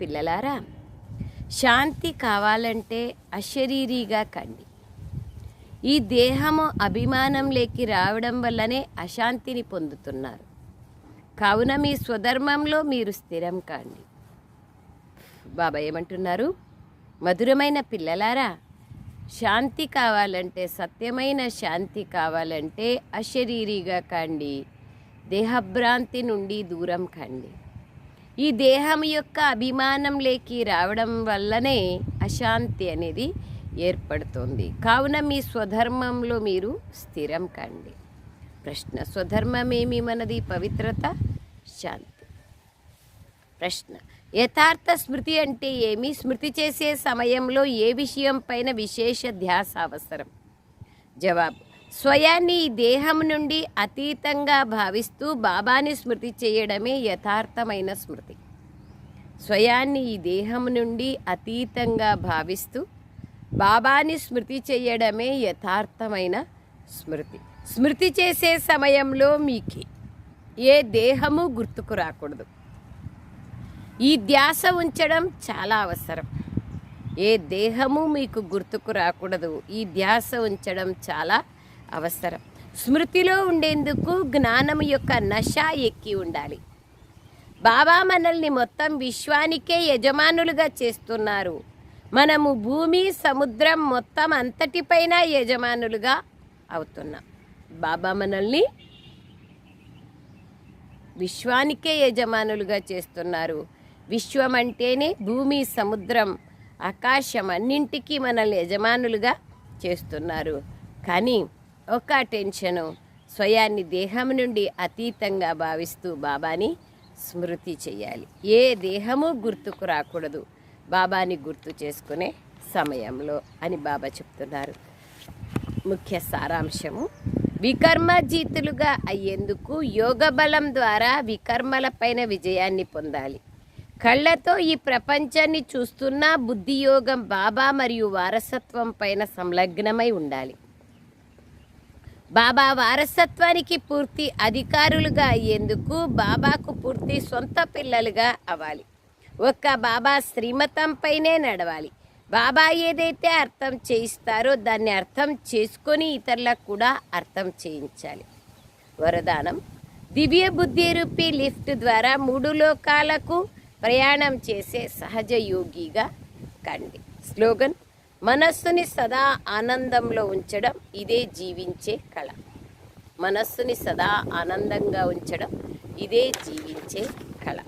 పిల్లలారా శాంతి కావాలంటే అశరీరీగా కండి. ఈ దేహము అభిమానంలోకి రావడం వల్లనే అశాంతిని పొందుతున్నారు. కావున మీ స్వధర్మంలో మీరు స్థిరం కాండి. బాబా ఏమంటున్నారు? మధురమైన పిల్లలారా శాంతి కావాలంటే సత్యమైన శాంతి కావాలంటే అశరీరిగా కండి. దేహభ్రాంతి నుండి దూరం కండి. ఈ దేహం యొక్క అభిమానం లేకి రావడం వల్లనే అశాంతి అనేది ఏర్పడుతుంది. కావున మీ స్వధర్మంలో మీరు స్థిరం కండి. ప్రశ్న స్వధర్మమేమి మనది? పవిత్రత శాంతి. ప్రశ్న యథార్థ స్మృతి అంటే ఏమి? స్మృతి చేసే సమయంలో ఏ విషయం పైన విశేష ధ్యాస అవసరం? జవాబు స్వయాన్ని ఈ దేహం నుండి అతీతంగా భావిస్తూ బాబాని స్మృతి చేయడమే యథార్థమైన స్మృతి. స్వయాన్ని ఈ దేహం నుండి అతీతంగా భావిస్తూ బాబాని స్మృతి చేయడమే యథార్థమైన స్మృతి. స్మృతి చేసే సమయంలో మీకు ఏ దేహము గుర్తుకు రాకూడదు. ఈ ధ్యాస ఉంచడం చాలా అవసరం. ఏ దేహము మీకు గుర్తుకు రాకూడదు. ఈ ధ్యాస ఉంచడం చాలా అవసరం. స్మృతిలో ఉండేందుకు జ్ఞానం యొక్క నశ ఎక్కి ఉండాలి. బాబా మనల్ని మొత్తం విశ్వానికే యజమానులుగా చేస్తున్నారు. మనము భూమి సముద్రం మొత్తం అంతటిపైన యజమానులుగా అవుతున్నాం. బాబా మనల్ని విశ్వానికే యజమానులుగా చేస్తున్నారు. విశ్వం అంటేనే భూమి సముద్రం ఆకాశం అన్నింటికీ మనల్ని యజమానులుగా చేస్తున్నారు. కానీ ఒక టెన్షను స్వయాన్ని దేహం నుండి అతీతంగా భావిస్తూ బాబాని స్మృతి చేయాలి. ఏ దేహము గుర్తుకు రాకూడదు. బాబాని గుర్తు చేసుకునే సమయంలో అని బాబా చెప్తున్నారు. ముఖ్య సారాంశము వికర్మజీతులుగా అయ్యేందుకు యోగ బలం ద్వారా వికర్మలపైన విజయాన్ని పొందాలి. కళ్ళతో ఈ ప్రపంచాన్ని చూస్తున్న బుద్ధియోగం బాబా మరియు వారసత్వం పైన సంలగ్నమై ఉండాలి. బాబా వారసత్వానికి పూర్తి అధికారులుగా అయ్యేందుకు బాబాకు పూర్తి సొంత పిల్లలుగా అవ్వాలి. ఒక్క బాబా శ్రీమతంపైనే నడవాలి. బాబా ఏదైతే అర్థం చేయిస్తారో దాన్ని అర్థం చేసుకొని ఇతరులకు కూడా అర్థం చేయించాలి. వరదానం దివ్య బుద్ధి రూపీ లిఫ్ట్ ద్వారా మూడు లోకాలకు ప్రయాణం చేసే సహజ యోగిగా కండి. స్లోగన్ మనస్సుని సదా ఆనందంలో ఉంచడం ఇదే జీవించే కళ. మనస్సుని సదా ఆనందంగా ఉంచడం ఇదే జీవించే కళ.